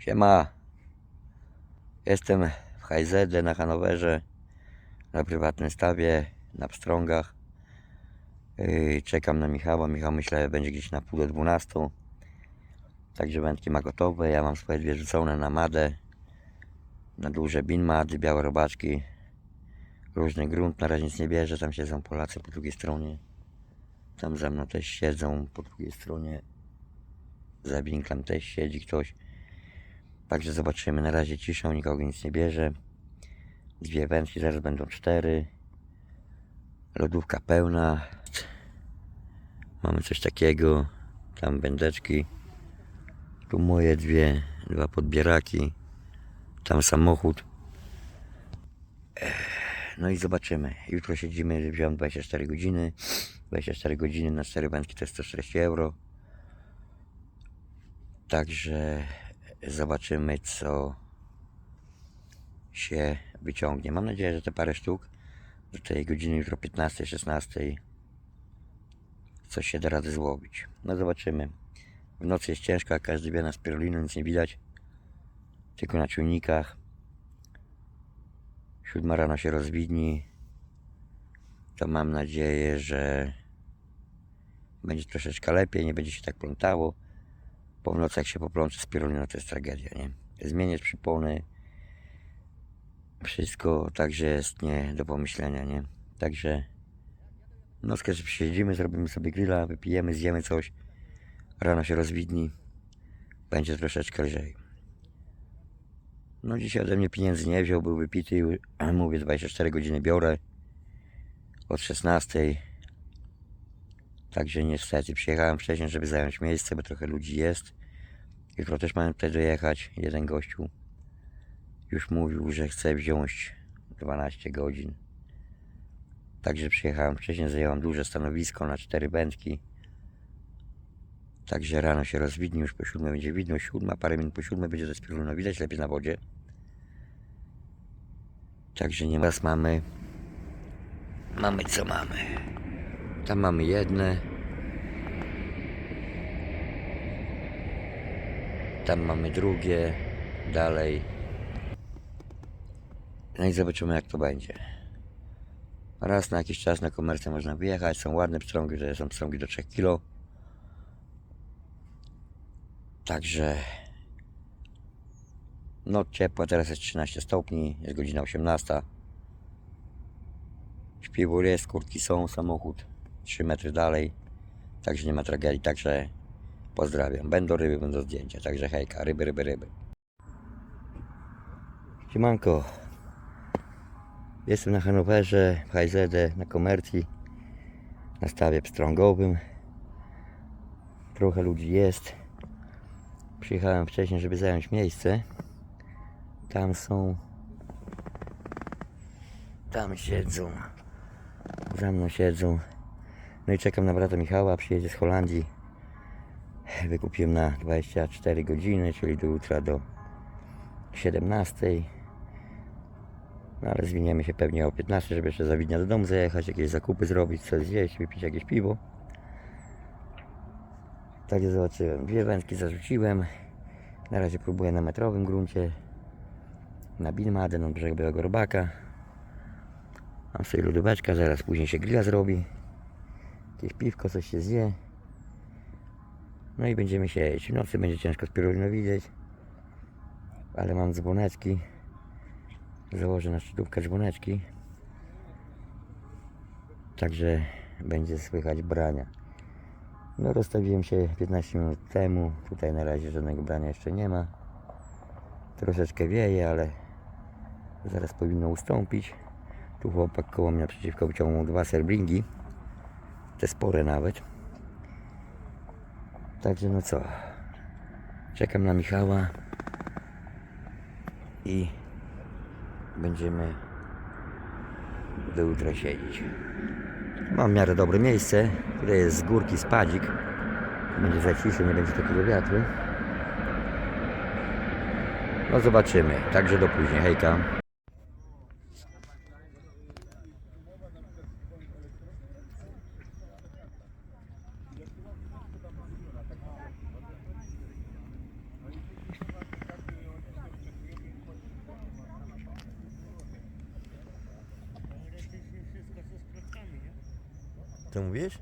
Siema. Jestem w HZ na Hanowerze, na prywatnym stawie, na pstrągach. Yy, Czekam na Michała. Michał myślę będzie gdzieś na pół do 12. Także wędki ma gotowe. Ja mam swoje dwie rzucone na madę. Na duże bin mady, białe robaczki. Różny grunt. Na razie nic nie bierze. Tam siedzą Polacy po drugiej stronie. Tam ze mną też siedzą po drugiej stronie. Za winklem też siedzi ktoś. Także zobaczymy. Na razie ciszą, nikogo nic nie bierze. Dwie wędki, zaraz będą cztery. Lodówka pełna. Mamy coś takiego. Tam wędeczki. Tu moje dwie, dwa podbieraki. Tam samochód. No i zobaczymy. Jutro siedzimy, wziąłem 24 godziny. 24 godziny na 4 wędki to jest 140 euro. Także zobaczymy, co się wyciągnie. Mam nadzieję, że te parę sztuk do tej godziny jutro 15, 16 coś się da rady złowić. No zobaczymy. W nocy jest ciężko, jak każdy wie na spirulinu, nic nie widać. Tylko na czujnikach. Siódma rano się rozwidni. To mam nadzieję, że będzie troszeczkę lepiej, nie będzie się tak plątało. Po nocy jak się poplącze spirulina, to jest tragedia, nie? Zmieniać przypony, wszystko także jest nie do pomyślenia, nie? Także nockę sobie siedzimy, zrobimy sobie grilla, wypijemy, zjemy coś, rano się rozwidni, będzie troszeczkę lżej. No dzisiaj ode mnie pieniędzy nie wziął, był wypity, mówię 24 godziny biorę od 16. Także niestety przyjechałem wcześniej, żeby zająć miejsce, bo trochę ludzi jest. Jutro też mamy tutaj dojechać. Jeden gościu już mówił, że chce wziąć 12 godzin. Także przyjechałem wcześniej, zajęłam duże stanowisko na cztery wędki. Także rano się rozwidni, już po siódmej będzie widno, siódma, parę minut po siódmej będzie to spirulino widać lepiej na wodzie. Także nie ma. Teraz mamy, mamy co mamy. Tam mamy jedne. Tam mamy drugie. Dalej. No i zobaczymy jak to będzie. Raz na jakiś czas na komercję można wyjechać. Są ładne pstrągi, że są pstrągi do 3 kg. Także noc ciepła, teraz jest 13 stopni, jest godzina 18. Śpiwór jest, kurtki są, samochód 3 metry dalej. Także nie ma tragedii, także pozdrawiam. Będą ryby, będą zdjęcia, także hejka, ryby, ryby, ryby. Siemanko. Jestem na Hanowerze, w HZD, na komercji, na stawie pstrągowym. Trochę ludzi jest. Przyjechałem wcześniej, żeby zająć miejsce. Tam są. Tam siedzą. Za mną siedzą. No i czekam na brata Michała, przyjedzie z Holandii. Wykupiłem na 24 godziny, czyli do jutra do 17. No ale zwiniemy się pewnie o 15, żeby jeszcze za Widnia do domu zajechać, jakieś zakupy zrobić, coś zjeść, wypić jakieś piwo. Także zobaczyłem. Dwie wędki zarzuciłem. Na razie próbuję na metrowym gruncie. Na Bilmadę, na brzeg Białego Robaka. Mam sobie lodóweczka, zaraz później się grilla zrobi. Jakieś piwko, coś się zje. No i będziemy siedzieć. W nocy będzie ciężko spirulino widzieć. Ale mam dzwoneczki. Założę na szczytówkę dzwoneczki. Także będzie słychać brania. No rozstawiłem się 15 minut temu. Tutaj na razie żadnego brania jeszcze nie ma. Troszeczkę wieje, ale zaraz powinno ustąpić. Tu chłopak koło mnie naprzeciwko wyciągnął dwa serbringi. Te spore nawet. Także no co. Czekam na Michała. I będziemy do jutra siedzieć. Mam w miarę dobre miejsce. Tutaj jest z górki spadzik. Będzie za ciszy, nie będzie takiego wiatru. No zobaczymy. Także do później. Hejka. Co mówisz?